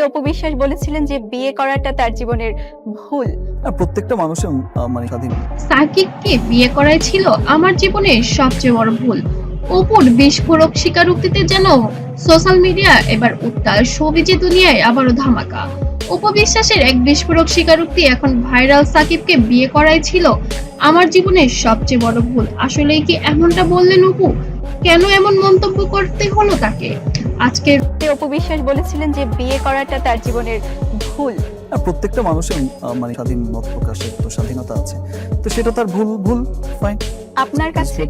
অপু বিশ্বাস বলেছিলেন যে বিয়ে করাটা তার জীবনের ভুল। প্রত্যেকটা মানুষের মানে স্বাধীন সাকিবকে বিয়ে করাই ছিল আমার জীবনের সবচেয়ে বড় ভুল। অপুর বিস্ফোরক স্বীকারোক্তিতে যেন সোশ্যাল মিডিয়া এবার উত্তাল সবিজি দুনিয়ায় আবারও ধামাকা। উপবিশ্বাসের এক বিস্ফোরক স্বীকারোক্তি এখন ভাইরাল সাকিবকে বিয়ে করাই ছিল আমার জীবনের সবচেয়ে বড় ভুল। আসলে কি এমনটা বললেন অপু? কেন এমন মন্তব্য করতে হলো তাকে? আজকের অপু বিশ্বাস বলেছিলেন যে বিয়ে করাটা তার জীবনের ভুল। প্রত্যেকটা মানুষের মানে স্বাধীন মত প্রকাশের তো স্বাধীনতা আছে। তো সেটা তার ভুল ভুল ফাইন আপনার কাছে?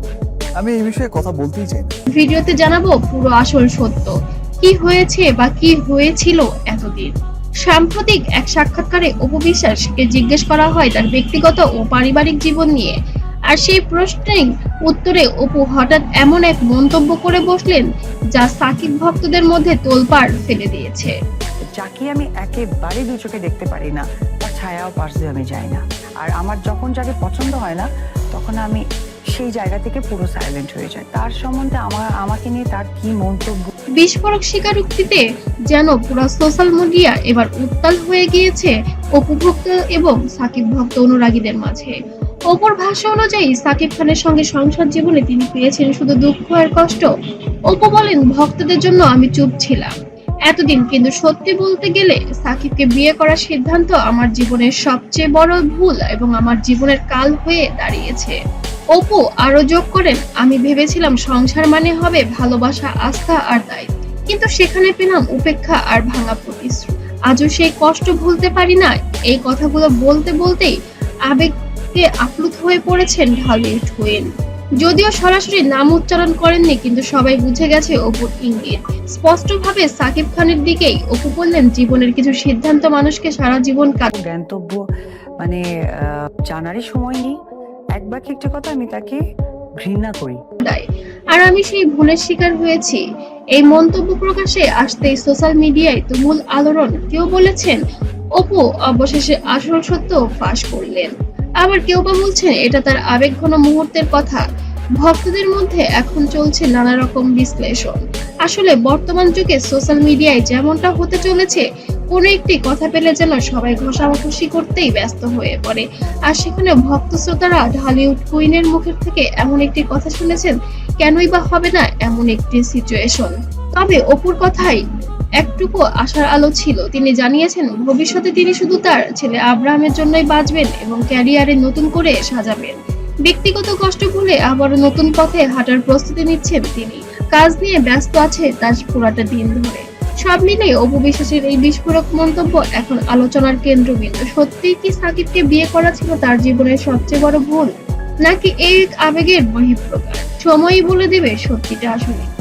আমি এই বিষয়ে কথা বলতেই চাই ভিডিওতে জানাব পুরো আসল সত্য। কি হয়েছে বা কি হয়েছিল এতদিন? সাম্প্রতিক এক সাক্ষাৎকারে উপবিশ্বাসকে জিজ্ঞেস করা হয় তার ব্যক্তিগত ও পারিবারিক জীবন নিয়ে। আর সেই প্রশ্নের উত্তরে অপু হঠাৎ এমন এক মন্তব্য করে বসলেন যা সাকিব ভক্তদের মধ্যে তোলপাড় ফেলে দিয়েছে। যাকে আমি একেবারে দু চোখে দেখতে পারি না তার ছায়াও পাশ দিয়ে আমি যাই না। আর আমার যখন যাকে পছন্দ হয় না তখন আমি সেই জায়গা থেকে পুরো সাইলেন্ট হয়ে যাই। তার সম্বন্ধে আমার আমাকে নিয়ে তার কি মন্তব্য? বিস্ফোরক স্বীকারোক্তিতে যেন পুরো সোশ্যাল মিডিয়া এবার উত্তাল হয়ে গিয়েছে অপু ভক্ত এবং সাকিব ভক্ত অনুরাগীদের মাঝে। অপর ভাষা অনুযায়ী, সাকিব খানের সঙ্গে সংসার জীবনে তিনি পেয়েছেন শুধু দুঃখ আর কষ্ট। অপু বলেন, ভক্তদের জন্য আমি চুপ ছিলাম। এতদিন কিন্তু সত্যি বলতে গেলে সাকিবকে বিয়ে করার সিদ্ধান্ত আমার জীবনের সবচেয়ে বড় ভুল এবং আমার জীবনের কাল হয়ে দাঁড়িয়েছে। অপু আরও যোগ করেন, আমি ভেবেছিলাম সংসার মানে হবে ভালোবাসা, আস্থা আর দায়িত্ব। কিন্তু সেখানে পেলাম উপেক্ষা আর ভাঙা প্রতিশ্রুতি আজও সেই কষ্ট ভুলতে পারি না এই কথাগুলো বলতে বলতেই আবেগকে আপ্লুত হয়ে পড়েছেন ঢালিউড হুইন যদিও সরাসরি নাম উচ্চারণ করেননি কিন্তু সবাই বুঝে গেছে অপুর ইঙ্গিত। স্পষ্টভাবে সাকিব খানের দিকেই অপু বললেন জীবনের কিছু সিদ্ধান্ত মানুষকে সারা জীবন কাট জ্ঞানতব্য মানে জানারই সময় নেই। একবার একটা কথা আমি তাকে ঘৃণা করি। আর আমি সেই ভুলের শিকার হয়েছি। এই মন্তব্য প্রকাশে আসতেই সোশ্যাল মিডিয়ায় তুমুল আলোড়ন। কেউ বলেছেন অপু অবশেষে আসল সত্য ফাঁস করলেন। আবার কেউ বা বলছেন এটা তার আবেগঘন মুহূর্তের কথা। ভক্তদের মধ্যে এখন চলছে নানা রকম বিশ্লেষণ। আসলে বর্তমান যুগে সোশ্যাল মিডিয়ায় যেমনটা হতে চলেছে, কোনো একটি কথা পেলে যেন সবাই ঘষাঘষি করতেই ব্যস্ত হয়ে পড়ে। আর সেখানে ভক্ত শ্রোতারা ঢালিউড কুইনের মুখের থেকে এমন একটি কথা শুনেছেন, কেনই বা হবে না এমন একটি সিচুয়েশন তবে অপুর কথাই একটুকু আশার আলো ছিল। তিনি জানিয়েছেন, ভবিষ্যতে তিনি শুধু তার ছেলে আব্রাহামের জন্যই বাঁচবেন এবং ক্যারিয়ারে নতুন করে সাজাবেন। ব্যক্তিগত কষ্ট ভুলে আবারও নতুন পথে হাঁটার প্রস্তুতি নিচ্ছেন তিনি। কাজ নিয়ে ব্যস্ত আছে তার পুরাটা দিন ধরে। সব মিলিয়ে অপু বিশ্বাসের এই বিস্ফোরক মন্তব্য এখন আলোচনার কেন্দ্রবিন্দু। সত্যিই কি সাকিবকে বিয়ে করা ছিল তার জীবনের সবচেয়ে বড় ভুল? নাকি এই আবেগের বহিঃপ্রকাশ? সময়ই বলে দেবে সত্যিটা আসলে।